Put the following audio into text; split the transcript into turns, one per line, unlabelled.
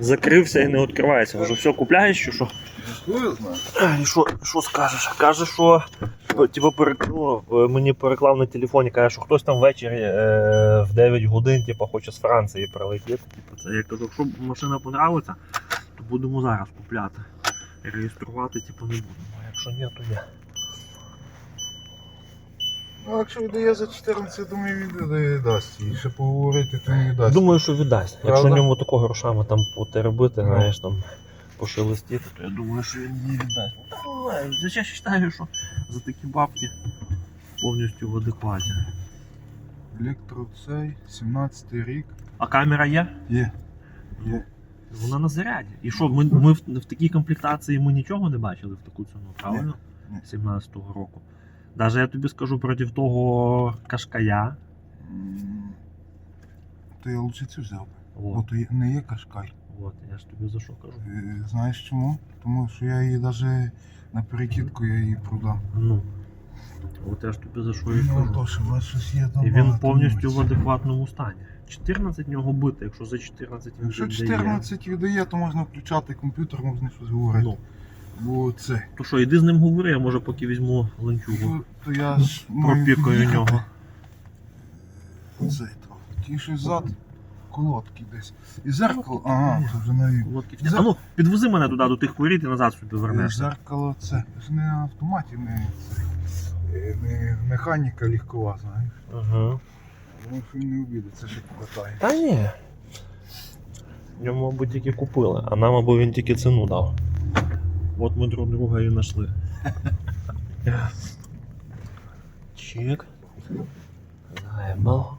Закрився і не відкривається. Вже все купляєш чи що?
Хто я знаю?
Що, що скажеш? Каже, що е, типу, перек- ну, е, мені переклав на телефоні, каже, що хтось там ввечері е, в 9 годин типу, хоче з Франції прилетіти. Типу, це я кажу, якщо машина понравиться, то будемо зараз купляти. Реєструвати типу, не будемо. А якщо ні, то ні.
Ну, якщо віддає за 14, думаю, віддає дасть. І ще поговорити, то не дасть.
Думаю, що віддасть. Якщо
Правда?
ньому такого грошами там потеребити,
Ну.
знаєш, там пошелестіти, то я думаю, що він її віддасть. Ну, так, не знаю. Я ще вважаю, що за такі бабки повністю в адекваті.
Електро цей, 17 рік.
А камера є?
Є. Є.
Вона на заряді. І що, ми, ми в, в такій комплектації ми нічого не бачили в таку ціну, правильно?
Ні.
17-го року. Даже я тобі скажу проти того кашкая.
То я лучше цю взяв би. Бо то є- не є кашкай.
от, я ж тобі за що кажу.
Е, Знаєш чому? Тому що я її навіть на перекидку я її продав.
Ну. От я ж тобі за що і
Ну,
кажу.
то, що у вас щось є там.
І він
багато
повністю в адекватному стані. 14 нього бити, якщо за 14 він
Якщо
віддає,
14 віддає, то можна включати комп'ютер, можна щось говорити.
Ну,
Бо це.
то що, іди з ним говори, я може поки візьму ланцюгу.
То, то я ж
Пропікаю нього.
Цей трохи. Ті, що зад, колодки десь. І зеркало, ага, це вже навіть.
Лодки втя- А ну, підвези мене туди до тих воріт і назад собі вернешся.
Зеркало це ж не на автоматі, не, це, не механіка легкова, знаєш.
Ага.
Тому що він не обідеться, що покатає.
Та ні. Йому, мабуть, тільки купили, а нам, або він тільки ціну дав. От ми друг друга і знайшли. Чек. Займал.